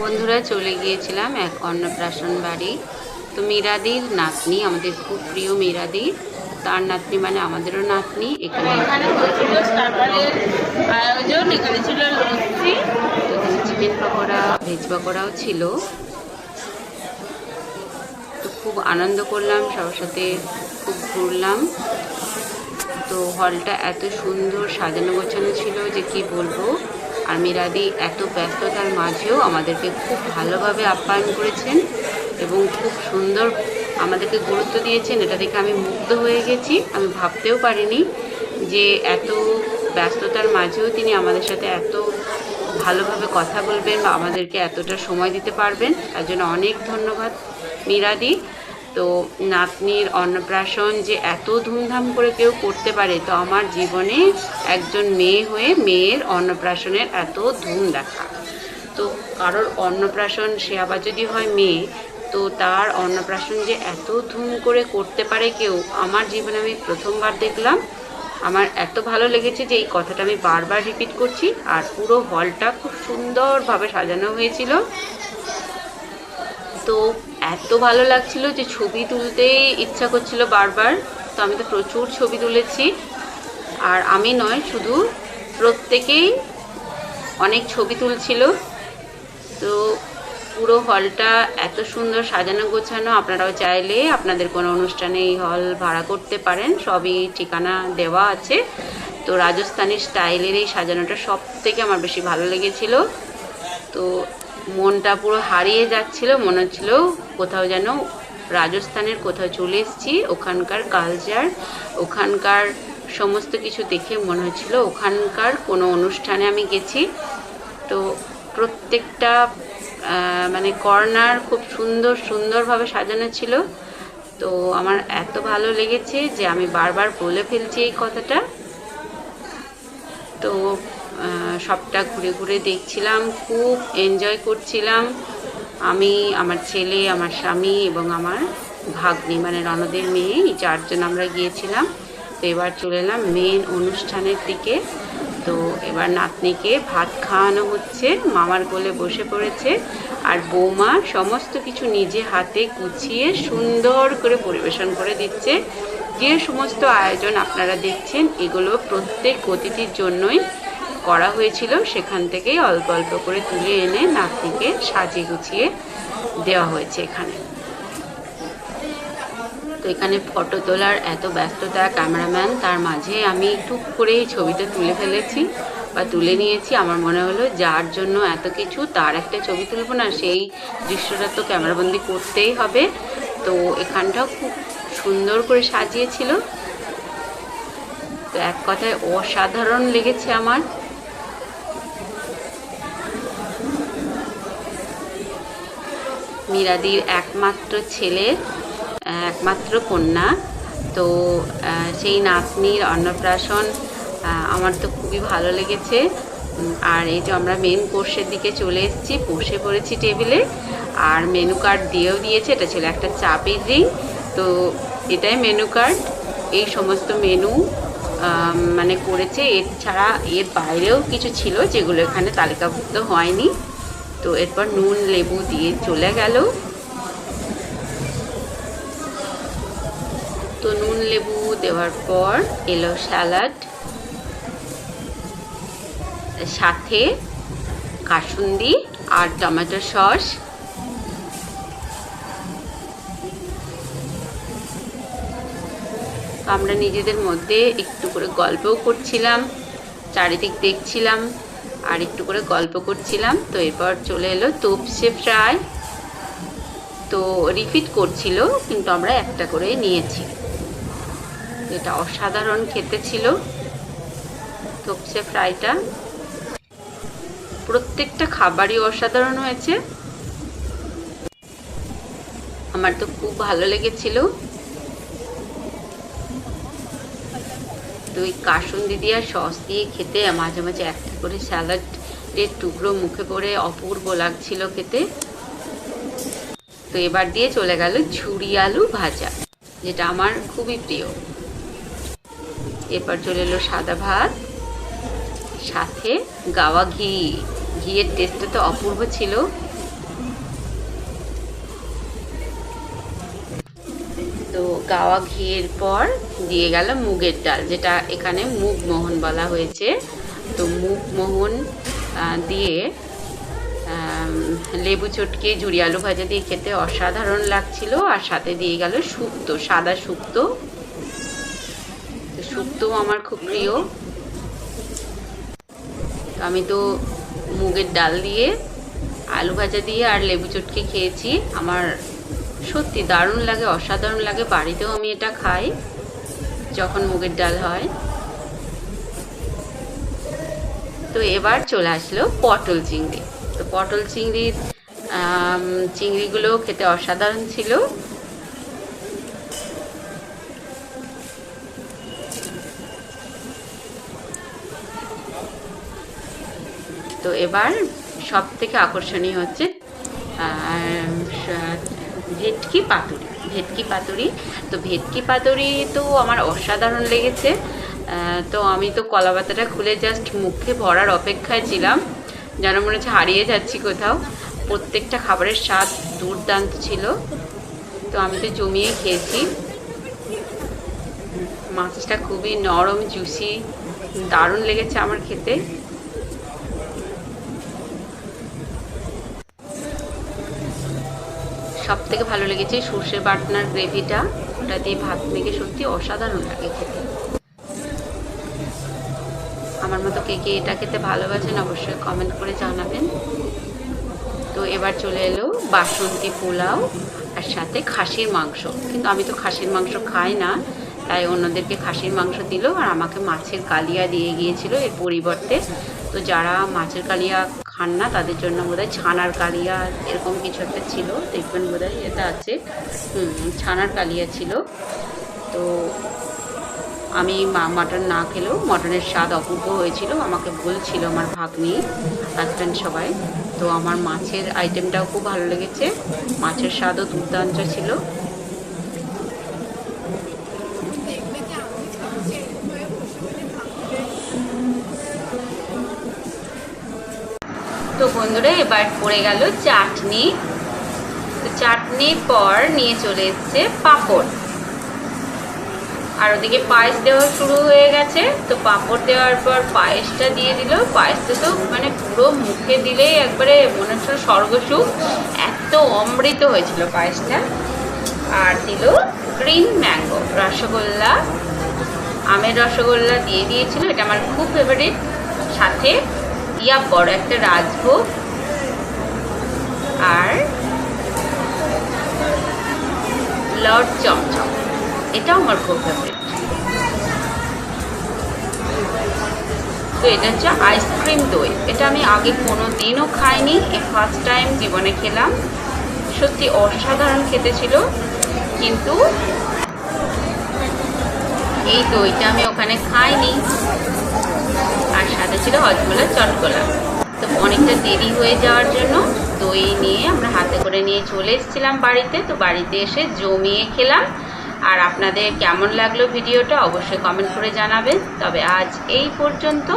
বন্ধুরা চলে গিয়েছিলাম এক অন্নপ্রাশন বাড়ি। তো মীরাদির নাতনি আমাদের খুব প্রিয় মীরাদি। তার নাতনি মানে আমাদেরও নাতনি এখানে এখানে হয়েছিল স্টার্টারের আয়োজন এখানে ছিল লস্যি। এখানে চিকেন পকোড়া ভেজ পকোড়াও ছিল। তো খুব আনন্দ করলাম সবার সাথে খুব ঘুরলাম। তো হলটা এত সুন্দর সাজানো গোছানো ছিল যে কি বলব। আর মিরাদি এত ব্যস্ততার মাঝেও আমাদেরকে খুব ভালোভাবে আপ্যায়ন করেছেন এবং খুব সুন্দর আমাদেরকে গুরুত্ব দিয়েছেন। এটা দেখে আমি মুগ্ধ হয়ে গেছি। আমি ভাবতেও পারিনি যে এত ব্যস্ততার মাঝেও তিনি আমাদের সাথে এত ভালোভাবে কথা বলবেন বা আমাদেরকে এতটা সময় দিতে পারবেন। তার জন্য অনেক ধন্যবাদ মিরাদি তো নাতনির অন্নপ্রাশন যে এত ধুমধাম করে কেউ করতে পারে, তো আমার জীবনে একজন মেয়ে হয়ে মেয়ের অন্নপ্রাশনের এত ধুম দেখা। তো কারোর অন্নপ্রাশন, সে আবার যদি হয় মেয়ে, তো তার অন্নপ্রাশন যে এত ধুম করে করতে পারে কেউ, আমার জীবনে আমি প্রথমবার দেখলাম। আমার এত ভালো লেগেছে যে এই কথাটা আমি বারবার রিপিট করছি। আর পুরো হলটা খুব সুন্দরভাবে সাজানো হয়েছিল। তো এত ভালো লাগছিল যে ছবি তুলতেই ইচ্ছা করছিল বারবার। তো আমি তো প্রচুর ছবি তুলেছি। আর আমি নয়, শুধু প্রত্যেকেই অনেক ছবি তুলছিল। তো পুরো হলটা এত সুন্দর সাজানো গোছানো, আপনারাও চাইলে আপনাদের কোনো অনুষ্ঠানে এই হল ভাড়া করতে পারেন। সবই ঠিকানা দেওয়া আছে। তো রাজস্থানি স্টাইলের এই সাজানোটা সব থেকে আমার বেশি ভালো লেগেছিল। তো মনটা পুরো হারিয়ে যাচ্ছিল, মনে হচ্ছিল কোথাও যেন রাজস্থানের কোথাও চলে এসেছি, ওখানকার কালচার ওখানকার সমস্ত কিছু দেখে মনে হচ্ছিল ওখানকার কোনো অনুষ্ঠানে আমি গেছি। তো প্রত্যেকটা মানে কর্নার খুব সুন্দর, সুন্দরভাবে সাজানো ছিল। তো আমার এত ভালো লেগেছে যে আমি বারবার বলে ফেলছি এই কথাটা। তো সবটা ঘুরে ঘুরে দেখছিলাম, খুব এনজয় করছিলাম। আমি, আমার ছেলে, আমার স্বামী এবং আমার ভাগ্নি মানে রণদের মেয়ে, এই চারজন আমরা গিয়েছিলাম। তো এবার চলে এলাম মেন অনুষ্ঠানের দিকে। তো এবার নাতনিকে ভাত খাওয়ানো হচ্ছে, মামার কোলে বসে পড়েছে। আর বৌমা সমস্ত কিছু নিজে হাতে গুছিয়ে সুন্দর করে পরিবেশন করে দিচ্ছে। যে সমস্ত আয়োজন আপনারা দেখছেন, এগুলো প্রত্যেক অতিথির জন্যই করা হয়েছিল, সেখান থেকেই অল্প অল্প করে তুলে এনে নাতনিকে সাজিয়ে গুছিয়ে দেওয়া হয়েছে এখানে। তো এখানে ফটো তোলার এত ব্যস্ততা ক্যামেরাম্যান, তার মাঝে আমি টুক করে এই ছবিটা তুলে ফেলেছি বা তুলে নিয়েছি। আমার মনে হলো যার জন্য এত কিছু, তার একটা ছবি তুলবো না, সেই দৃশ্যটা তো ক্যামেরাবন্দি করতেই হবে। তো এখানটাও খুব সুন্দর করে সাজিয়েছিল। তো এক কথায় অসাধারণ লেগেছে আমার। মীরাদির একমাত্র ছেলে একমাত্র কন্যা। তো সেই নাতনির অন্নপ্রাশন আমার তো খুবই ভালো লেগেছে। আর এই যে আমরা মেন কোর্সের দিকে চলে এসেছি বসে পড়েছি টেবিলে আর মেনু কার্ড দিয়েও দিয়েছে, এটা ছিল একটা চাপের রিং তো, এটাই মেনু কার্ড এই সমস্ত মেনু মানে করেছে। এছাড়া এর বাইরেও কিছু ছিল যেগুলো এখানে তালিকাভুক্ত হয়নি। তো এরপর নুন, লেবু দিয়ে চলে গেল। তো নুন, লেবু দেওয়ার পর এলো স্যালাড, সাথে কাসুন্দি আর টমেটো সস। আমরা নিজেদের মধ্যে একটু করে গল্পও করছিলাম, চারিদিক দেখছিলাম। আর একটু করে গল্প করছিলাম, তো এরপর চলে এলো তোপসে ফ্রাই। তো রিপিট করছিল, কিন্তু আমরা একটা করে নিয়েছি। এটা অসাধারণ খেতে ছিল তোপসে ফ্রাইটা। প্রত্যেকটা খাবারই অসাধারণ হয়েছে। আমার তো খুব ভালো লেগেছিল। তো ওই কাসুন্দি দিয়ে আর সস দিয়ে খেতে মাঝে মাঝে একটা করে স্যালাডের টুকরো মুখে পড়ে অপূর্ব লাগছিল খেতে। তো এবার দিয়ে চলে গেল ঝুড়ি আলু ভাজা, যেটা আমার খুবই প্রিয়। এরপর চলে এলো সাদা ভাত, সাথে গাওয়া ঘি। ঘিয়ের টেস্টটা তো অপূর্ব ছিল। গাওয়া ঘিয়ের পর দিয়ে গেল মুগের ডাল, যেটা এখানে মুগ মোহন বলা হয়েছে। তো মুগ মোহন দিয়ে লেবু চটকে জুড়ি আলু ভাজা দিয়ে খেতে অসাধারণ লাগছিল আর সাথে দিয়ে গেল শুক্তো, সাদা শুক্তো। শুক্তো আমার খুব প্রিয়। আমি তো মুগের ডাল দিয়ে আলু ভাজা দিয়ে আর লেবু চটকে খেয়েছি। আমার সত্যি দারুণ লাগে, অসাধারণ লাগে। বাড়িতেও আমি এটা খাই, যখন মুগের ডাল হয়। তো এবার চলে আসলো পটল চিংড়ি। তো পটল চিংড়ির চিংড়িগুলো খেতে অসাধারণ ছিল। তো এবার সব থেকে আকর্ষণীয় হচ্ছে ভেটকি পাতুরি ভেটকি পাতুরি। তো ভেটকি পাতুরি তো আমার অসাধারণ লেগেছে। তো আমি তো কলা পাতাটা খুলে জাস্ট মুখে ভরার অপেক্ষায় ছিলাম। যেন মনে হচ্ছে হারিয়ে যাচ্ছি কোথাও। প্রত্যেকটা খাবারের স্বাদ দুর্দান্ত ছিল। তো আমি তো জমিয়ে খেয়েছি। মাছটা খুবই নরম জুসি দারুণ লেগেছে আমার খেতে। সব থেকে ভালো লেগেছে সর্ষে বাটনার গ্রেভিটা। ওটা দিয়ে ভাত মেখে সত্যি অসাধারণ লাগে খেতে। আমার মতো কে কে এটা খেতে ভালোবাসেন অবশ্যই কমেন্ট করে জানাবেন। তো এবার চলে এলো বাসন্তী পোলাও আর সাথে খাসির মাংস। কিন্তু আমি তো খাসির মাংস খাই না, তাই অন্যদেরকে খাসির মাংস দিল আর আমাকে মাছের কালিয়া দিয়ে গিয়েছিল এর পরিবর্তে। তো যারা মাছের কালিয়া খান না, তাদের জন্য বোধহয় ছানার কালিয়া এরকম কিছু একটা ছিল। দেখবেন বোধহয় এটা আছে। ছানার কালিয়া ছিল। তো আমি মাটন না খেলেও মটনের স্বাদ অপূর্ব হয়েছিল। আমাকে বলছিল আমার ভাগ্নি হাজব্যান্ড সবাই। তো আমার মাছের আইটেমটাও খুব ভালো লেগেছে। মাছের স্বাদও দুর্দান্ত ছিল। তো বন্ধুরা এবার পড়ে গেল চাটনি। চাটনির পর নিয়ে চলে এসছে পাঁপড়। আর ওদিকে পায়েস দেওয়া শুরু হয়ে গেছে। তো পাঁপড় দেওয়ার পর পায়েসটা দিয়ে দিল। পায়েসটা তো মানে পুরো মুখে দিলেই একবারে মনে হচ্ছিল স্বর্গসুখ। এত অমৃত হয়েছিল পায়েসটা। আর দিল গ্রিন ম্যাঙ্গো, রসগোল্লা। আমের রসগোল্লা দিয়ে দিয়েছিল। এটা আমার খুব ফেভারিট সাথে ইয়া বড় একটা রাজভোগ। আর লর্ড চমচম। এটাও আমার খুব ফেভারিট তো এটা হচ্ছে আইসক্রিম দই। এটা আমি আগে কোনো দিনও খাইনি এই ফার্স্ট টাইম জীবনে খেলাম। সত্যি অসাধারণ খেতে ছিল। কিন্তু এই দইটা আমি ওখানে খাইনি। আর সাথে ছিল হজমোলা চটকোলা। তো অনেকটা দেরি হয়ে যাওয়ার জন্য দই নিয়ে আমরা হাতে করে নিয়ে চলে এসেছিলাম বাড়িতে। তো বাড়িতে এসে জমিয়ে খেলাম। আর আপনাদের কেমন লাগল ভিডিওটা অবশ্যই কমেন্ট করে জানাবেন। তবে আজ এই পর্যন্ত।